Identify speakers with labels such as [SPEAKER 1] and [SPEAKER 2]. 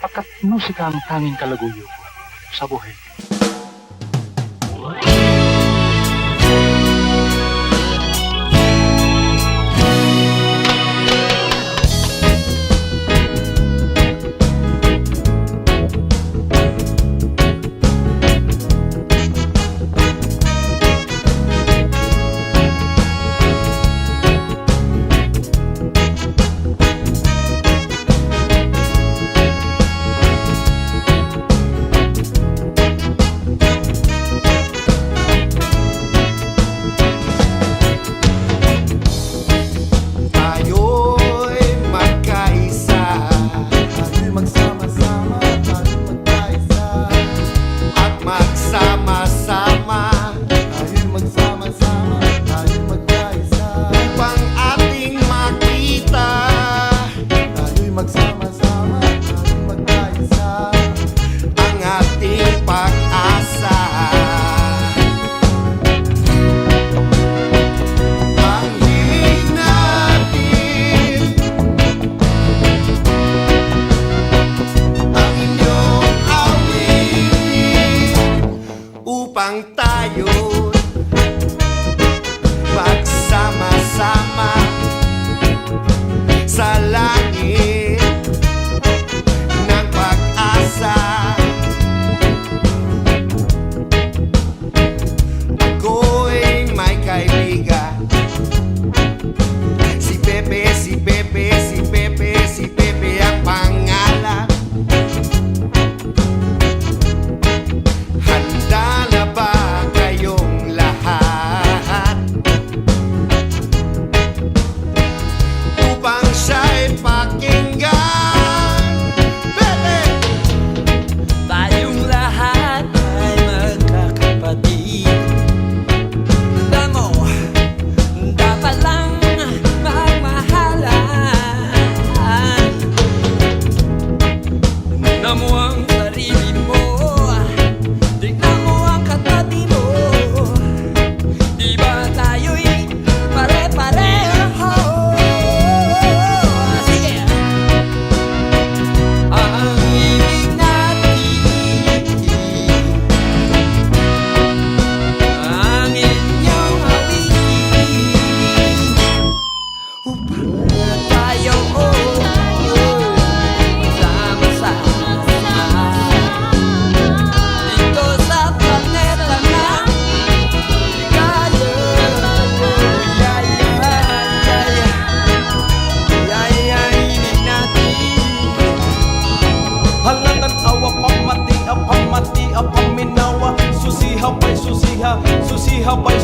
[SPEAKER 1] pagkat musika ang tanging kalaguyo sa buhay.
[SPEAKER 2] magsama-sama ang magkaisa
[SPEAKER 3] ang ating pag-asa. Ang hilig natin. Ang inyong awitin upang tayo magsama-sama. upang
[SPEAKER 4] tayo.
[SPEAKER 5] Oh. help